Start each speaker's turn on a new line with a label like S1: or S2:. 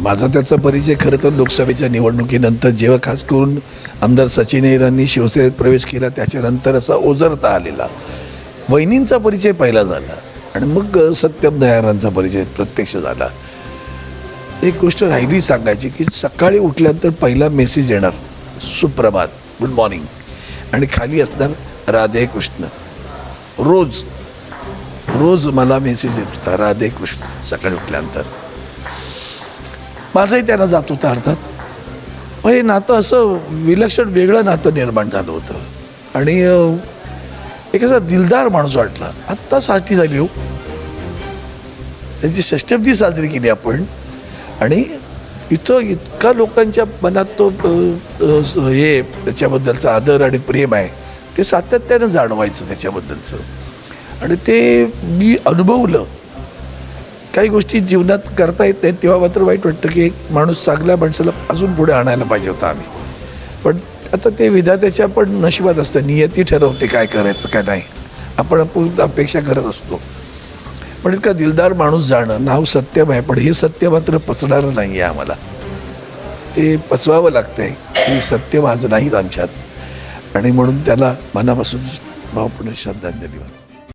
S1: माझा त्याचा परिचय खरं तर लोकसभेच्या निवडणुकीनंतर जेव्हा खास करून आमदार सचिन अहिरांनी शिवसेनेत प्रवेश केला त्याच्यानंतर असा ओझरता आलेला. वहिनींचा परिचय पहिला झाला आणि मग सत्यम दयारांचा परिचय प्रत्यक्ष झाला. एक गोष्ट राहिली सांगायची की सकाळी उठल्यानंतर पहिला मेसेज येणार सुप्रभात गुड मॉर्निंग आणि खाली असणार राधे कृष्ण. रोज रोज मला मेसेज येत होता राधे कृष्ण सकाळी उठल्यानंतर. माझंही त्यांना जात होतं अर्थात. मग हे नातं असं विलक्षण वेगळं नातं निर्माण झालं होतं. आणि एक असा दिलदार माणूस वाटला. आत्ता साठी झाली हो. त्याची षष्टब्दी साजरी केली आपण. आणि इथं इतका लोकांच्या मनात तो हे त्याच्याबद्दलचा आदर आणि प्रेम आहे ते सातत्यानं जाणवायचं त्याच्याबद्दलचं. आणि ते मी अनुभवलं. काही गोष्टी जीवनात करता येत नाहीत तेव्हा मात्र वाईट वाटतं की एक माणूस चांगल्या माणसाला अजून पुढे आणायला पाहिजे होता आम्ही. पण आता ते विधात्याच्या पण नशिबात असतं नियती ठरवते काय करायचं काय नाही. आपण आपण अपेक्षा करत असतो. पण इतका दिलदार माणूस जाणं नाव सत्यम आहे पण हे सत्य मात्र पचणारं नाही आहे आम्हाला. ते पचवावं लागतंय की सत्य माझं नाहीत आमच्यात. आणि म्हणून त्याला मनापासून भावपूर्ण श्रद्धांजली वाहतो.